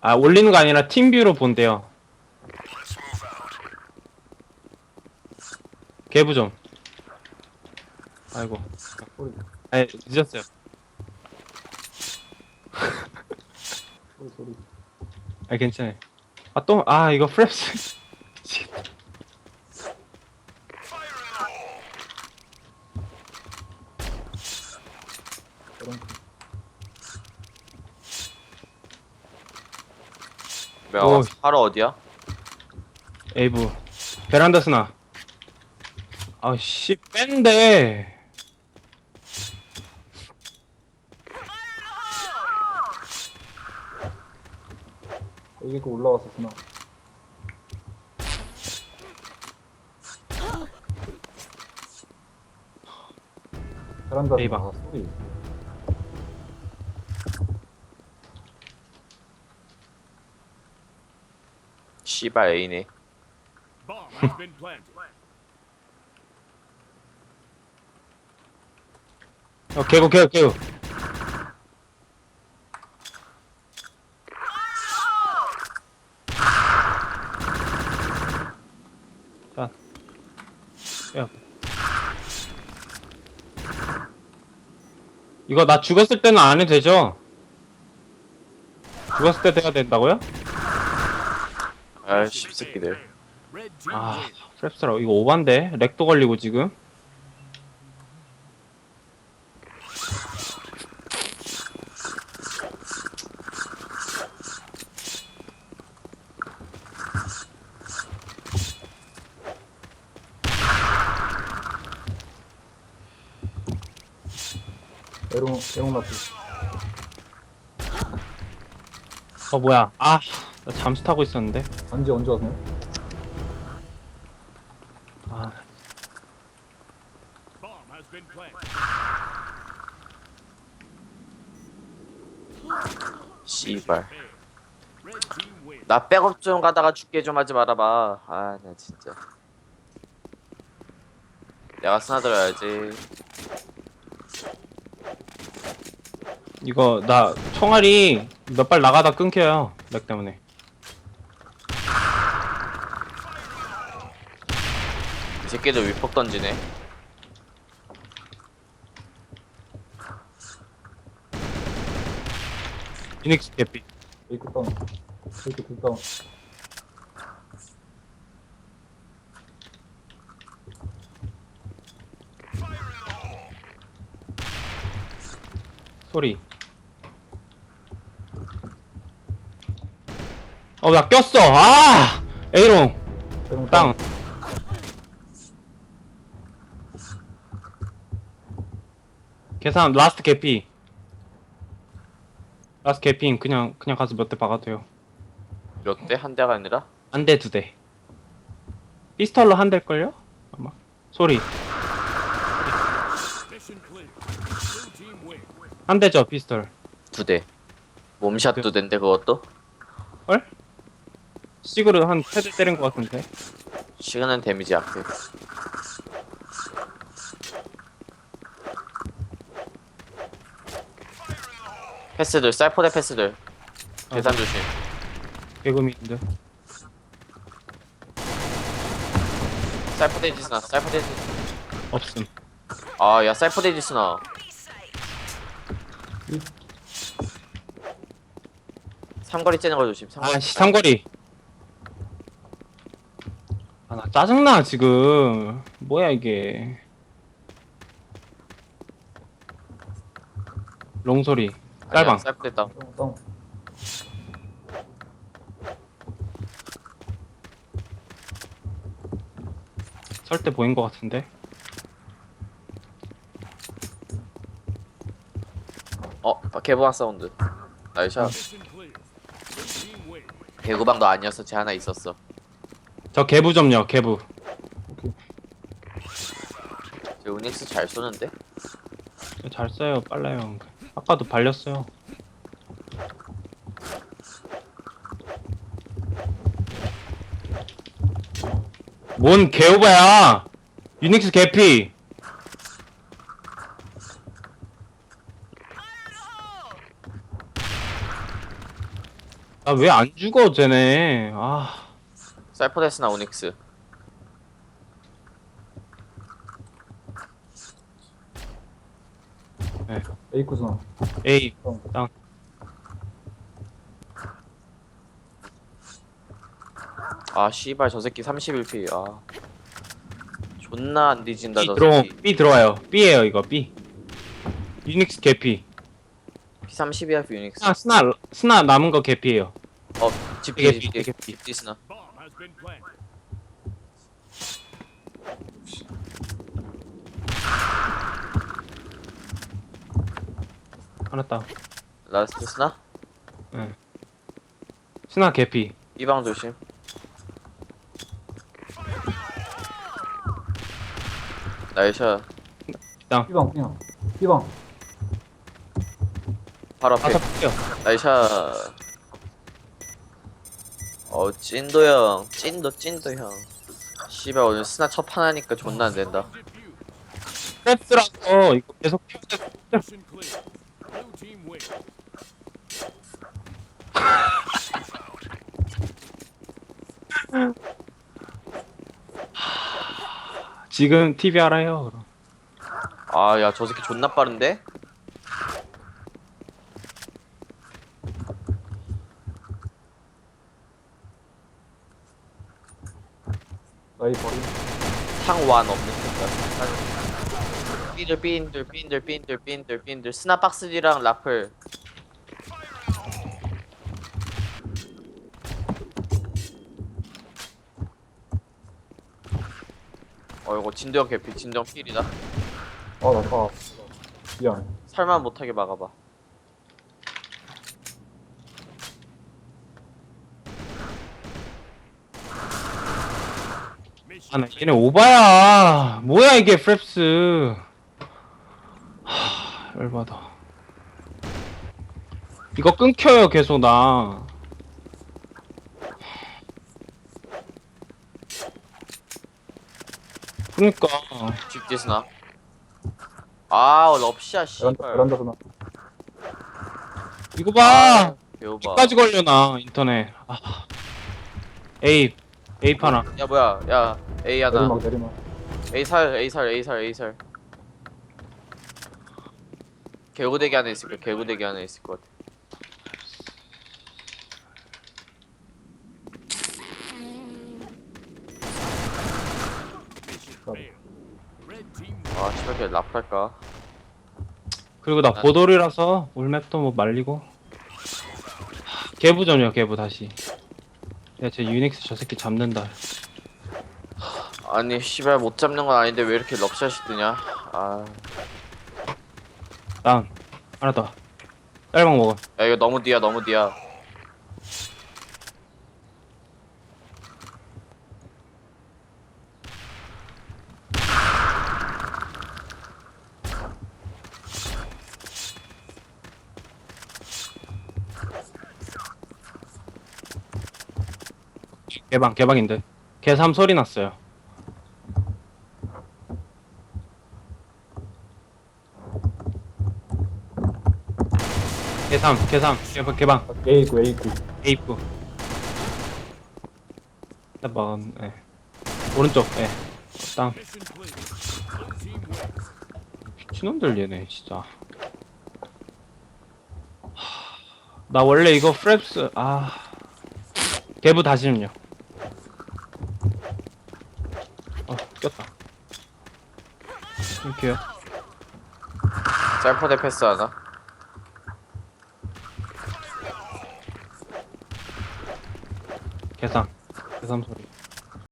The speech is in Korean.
아 올리는 거 아니라 팀뷰로 본대요. 개부 좀. 아이고. 소리 아 늦었어요. 소리 아 괜찮아요. 아 또 아 이거 프랩스. 내가 오. 하러 어디야? 에이브 베란다 스나. 아씨 뺀데. 여기 그 올라왔었구나 베란다. 아, 소리 씨발 A네. Bomb has been planted. 어 개구 개구 개구. 자. 야. 이거 나 죽었을 때는 안 해도 되죠? 죽었을 때 돼야 된다고요? 아이씨 새끼들. Red team 아, wins. 프랩스라 이거 오반데? 렉도 걸리고 지금. 에롱 에롱 라프 어 뭐야? 아, 나 잠수 타고 있었는데. 반지 언제 왔나요? 아, Bomb has been planted. 씨발. Red team wins. 나 백업 좀 가다가 죽게 좀 하지 말아봐. 아, 나 진짜. 내가 스나 들어야지. 이거 나 총알이 몇 발 나가다 끊겨요. 렉 때문에. 이 새끼들 위폭 던지네. 유닉스 개피. 베이크 다운 베이크 둘 다운 소리. 어, 나 꼈어. 아! 에이롱. 에롱 땅. 계산 라스트 개피. 라스트 개피 그냥 그냥 가서 몇 대 박아도 돼요. 몇 대? 한 대가 아니라? 한 대 두 대. 피스톨로 한 대일걸요? 아마. 소리. 한 대죠, 피스톨. 두 대. 몸샷도 된대 그것도? 헐? 시그로 한세대 때린 것 같은데. 시간은 데미지 약해. 패스들, 사이퍼대 패스들. 계산 조심. 개구미인데. 사이퍼 데이지스나, 사이퍼 데이지. 없음. 아, 야, 사이퍼 데이지스나. 삼거리 째는 거 조심. 삼거리. 아, 씨, 삼거리. 아, 나 짜증나, 지금. 뭐야, 이게. 롱소리. 아니야, 짤방. 사이퍼 됐다. 에롱 다운 설때 보인 것 같은데. 어, 개보방 사운드. 나이샷. 개구방도 아니었어. 쟤 하나 있었어. 저 개부 좀요, 개부. 쟤 우닉스 잘 쏘는데? 잘 써요, 빨라요. 아까도 발렸어요. 뭔 개오바야! 유닉스 개피! 나 왜 안 죽어 쟤네 아 사이퍼데스나 오닉스. 에이쿠스나. 에이 아 씨발 저 새끼 31피. 아. 존나 안 뒤진다 B 저 들어 새끼. B 들어와요. B에요 이거 B 유닉스 개피. P30이야 유닉스. 스나 스나 스나 남은 거 개피예요. 어 집디 개피 집디 개피. 집디스나. Bomb has been planted. 다운 라스트 스나? 스나 개피. 이 방 조심. 나이샤 피방, 그냥. 피방. 바로 앞에. 아사 볼게요. 나이샤 어 찐도 형 찐도 찐도 형 씨발 오늘 스나 첫 판 하니까 존나 안 된다. 스트랩스라서 이거 계속 켜야 돼. Mission clear. Blue team win. 지금 TV 알아요 그럼 아 야 저 새끼 존나 빠른데? 나이 버리. 상 완 없는 순간 삐들 삐인들 삐인들 삐인들 삐인들 삐인들. 스나박스디랑 라플. 어 이거 진정 개피 진정 필이다. 아, 나, 아. 미안. 설마 못하게 막아봐 Mission 아 나 얘네 오바야. 뭐야 이게 프랩스. 하 열받아. 이거 끊겨요 계속 나. 그러니까. 집디 스나? 아 럽샤 베란다, 씨발. 베란다. 이거 봐. 배워봐. 까지 걸려 나 인터넷. 아. 에이 에이 파나. 야 뭐야. 야 A 하나 내리막, 내리막. A 살 A 살 A 살 A 살. 개구대기 안에 있을 거야. 개구대기 안에 있을 것 같아. 아 씨발 걔 랍할까? 그리고 나 아. 보돌이라서 울맵도 뭐 말리고. 하, 개부전이야 개부 다시 야쟤 유닉스 저 새끼 잡는다. 아니 씨발 못 잡는 건 아닌데 왜 이렇게 럽샷이 뜨냐? 아야 다운 하나 더. 딸방 먹어. 이거 너무 뒤야 너무 뒤야 개방 개방인데. 개삼 소리 났어요. 개삼 개삼 개방 개방. 아, 에이쿠, 에이쿠. 에이프 한번 예. 오른쪽 예. win. 미친놈들 얘네 진짜. 하, 나 원래 이거 프랩스 아. 개부 다시는요 어 꼈다. 이렇게요. 짤퍼대 패스 하나. 계산. 계산 소리